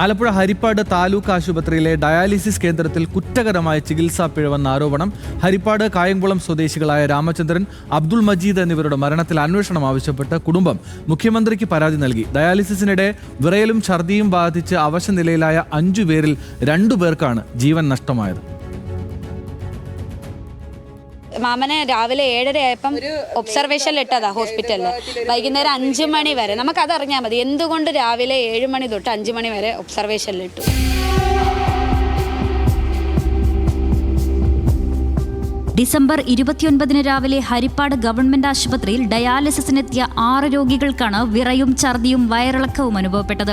ആലപ്പുഴ ഹരിപ്പാട് താലൂക്ക് ആശുപത്രിയിലെ ഡയാലിസിസ് കേന്ദ്രത്തിൽ കുറ്റകരമായ ചികിത്സാ പിഴവെന്ന ആരോപണം ഹരിപ്പാട് കായംകുളം സ്വദേശികളായ രാമചന്ദ്രൻ അബ്ദുൾ മജീദ് എന്നിവരുടെ മരണത്തിൽ അന്വേഷണം ആവശ്യപ്പെട്ട് കുടുംബം മുഖ്യമന്ത്രിക്ക് പരാതി നൽകി. ഡയാലിസിസിനിടെ വിറയലും ഛർദിയും ബാധിച്ച് അവശനിലയിലായ അഞ്ചു പേരിൽ രണ്ടു പേർക്കാണ് ജീവൻ നഷ്ടമായത്. മാമനെ രാവിലെ ഏഴര ആയപ്പം ഒബ്സർവേഷനിൽ ഇട്ടതാ ഹോസ്പിറ്റലിൽ വൈകുന്നേരം അഞ്ച് മണി വരെ. നമുക്കതറിഞ്ഞാൽ മതി. എന്തുകൊണ്ട് രാവിലെ ഏഴ് മണി തൊട്ട് അഞ്ച് മണി വരെ ഒബ്സർവേഷനിൽ ഡിസംബർ ഇരുപത്തിയൊൻപതിന് രാവിലെ ഹരിപ്പാട് ഗവൺമെന്റ് ആശുപത്രിയിൽ ഡയാലിസിസിനെത്തിയ ആറ് രോഗികൾക്കാണ് വിറയും ഛർദിയും വയറിളക്കവും അനുഭവപ്പെട്ടത്.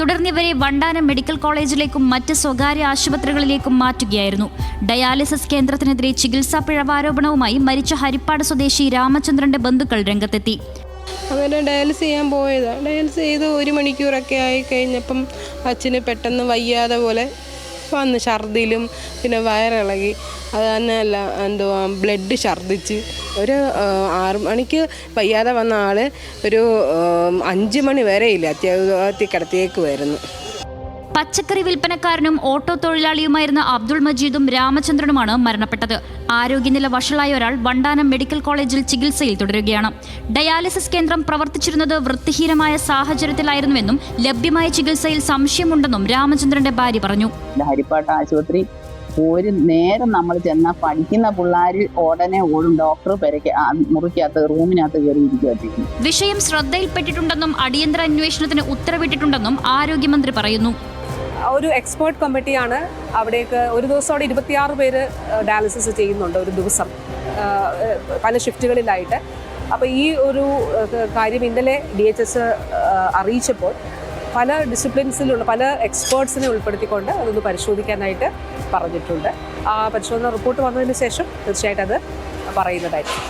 തുടർന്ന് ഇവരെ വണ്ടാനം മെഡിക്കൽ കോളേജിലേക്കും മറ്റ് സ്വകാര്യ ആശുപത്രികളിലേക്കും മാറ്റുകയായിരുന്നു. ഡയാലിസിസ് കേന്ദ്രത്തിനെതിരെ ചികിത്സാ പിഴവാരോപണവുമായി മരിച്ച ഹരിപ്പാട് സ്വദേശി രാമചന്ദ്രന്റെ ബന്ധുക്കൾ രംഗത്തെത്തി. അങ്ങനെ ഡയാലിസ് ചെയ്യാൻ പോയതാണ് ഡയാലിസ് ചെയ്ത് ഒരു മണിക്കൂറൊക്കെ ആയി കഴിഞ്ഞപ്പം അച്ഛന് പെട്ടെന്ന് വയ്യാതെ പോലെ വന്ന് ഛർദിലും പിന്നെ വയറിളകി. അത് തന്നെയല്ല എന്തുവാ ബ്ലഡ് ഛർദിച്ച്. ഒരു ആറ് മണിക്ക് വയ്യാതെ വന്ന ആൾ ഒരു അഞ്ച് മണി വരെയില്ല ഇല്ല അത്യാവശ്യത്തിൽ കിടത്തിയേക്കുമായിരുന്നു പച്ചക്കറി വിൽപ്പനക്കാരനും ഓട്ടോ തൊഴിലാളിയുമായിരുന്ന അബ്ദുൾ മജീദും രാമചന്ദ്രനുമാണ് മരണപ്പെട്ടത്. ആരോഗ്യനില വഷളായ ഒരാൾ വണ്ടാനം മെഡിക്കൽ കോളേജിൽ ചികിത്സയിൽ തുടരുകയാണ്. ഡയാലിസിസ് കേന്ദ്രം പ്രവർത്തിച്ചിരുന്നത് വൃത്തിഹീനമായ സാഹചര്യത്തിലായിരുന്നുവെന്നും ലഭ്യമായ ചികിത്സയിൽ സംശയമുണ്ടെന്നും രാമചന്ദ്രന്റെ ഭാര്യ പറഞ്ഞു. ഹരിപ്പാട്ട് ആശുപത്രി ഒരു നേരം നമ്മൾ ചെന്നാൽ പഠിക്കുന്ന പിള്ളേർ ഉടനെ ഓടും. ഡോക്ടർ പെരയ്ക്ക് മുറിക്കകത്ത് റൂമിനകത്ത് കയറി ഇരിക്കുകയും വിഷയം ശ്രദ്ധയിൽപ്പെട്ടിട്ടുണ്ടെന്നും അടിയന്തര അന്വേഷണത്തിന് ഉത്തരവിട്ടിട്ടുണ്ടെന്നും ആരോഗ്യമന്ത്രി പറയുന്നു. ഒരു എക്സ്പേർട്ട് കമ്മിറ്റിയാണ് അവിടേക്ക് ഒരു ദിവസം അവിടെ ഇരുപത്തിയാറ് പേര് ഡയാലിസിസ് ചെയ്യുന്നുണ്ട് ഒരു ദിവസം. പല ഷിഫ്റ്റുകളിലായിട്ട് അപ്പോൾ ഈ ഒരു കാര്യം ഇന്നലെ ഡി എച്ച് എസ് അറിയിച്ചപ്പോൾ പല ഡിസിപ്ലിൻസിലുള്ള പല എക്സ്പേർട്സിനെ ഉൾപ്പെടുത്തിക്കൊണ്ട് അതൊന്ന് പരിശോധിക്കാനായിട്ട് പറഞ്ഞിട്ടുണ്ട്. ആ പരിശോധന റിപ്പോർട്ട് വന്നതിന് ശേഷം തീർച്ചയായിട്ടും അത് പറയുന്നതായിരിക്കും.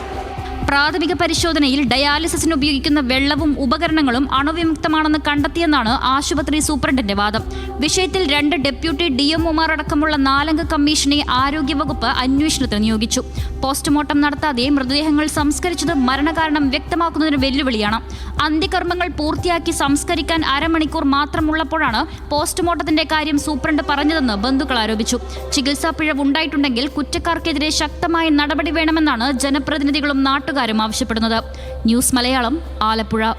പ്രാഥമിക പരിശോധനയിൽ ഡയാലിസിസിന് ഉപയോഗിക്കുന്ന വെള്ളവും ഉപകരണങ്ങളും അണുവിമുക്തമാണെന്ന് കണ്ടെത്തിയെന്നാണ് ആശുപത്രി സൂപ്രണ്ടിന്റെ വാദം. വിഷയത്തിൽ രണ്ട് ഡെപ്യൂട്ടി ഡി എംഒമാർ അടക്കമുള്ള നാലംഗ കമ്മീഷനെ ആരോഗ്യവകുപ്പ് അന്വേഷണത്തിന് നിയോഗിച്ചു. പോസ്റ്റ്മോർട്ടം നടത്താതെ മൃതദേഹങ്ങൾ സംസ്കരിച്ചത് മരണകാരണം വ്യക്തമാക്കുന്നതിന് വെല്ലുവിളിയാണ്. അന്ത്യകർമ്മങ്ങൾ പൂർത്തിയാക്കി സംസ്കരിക്കാൻ അരമണിക്കൂർ മാത്രമുള്ളപ്പോഴാണ് പോസ്റ്റ്മോർട്ടത്തിന്റെ കാര്യം സൂപ്രണ്ട് പറഞ്ഞതെന്ന് ബന്ധുക്കൾ ആരോപിച്ചു. ചികിത്സാ പിഴവ് ഉണ്ടായിട്ടുണ്ടെങ്കിൽ കുറ്റക്കാർക്കെതിരെ ശക്തമായ നടപടി വേണമെന്നാണ് ജനപ്രതിനിധികളും നാട്ടുകാരും ആവശ്യപ്പെടുന്നത്. ന്യൂസ് മലയാളം ആലപ്പുഴ.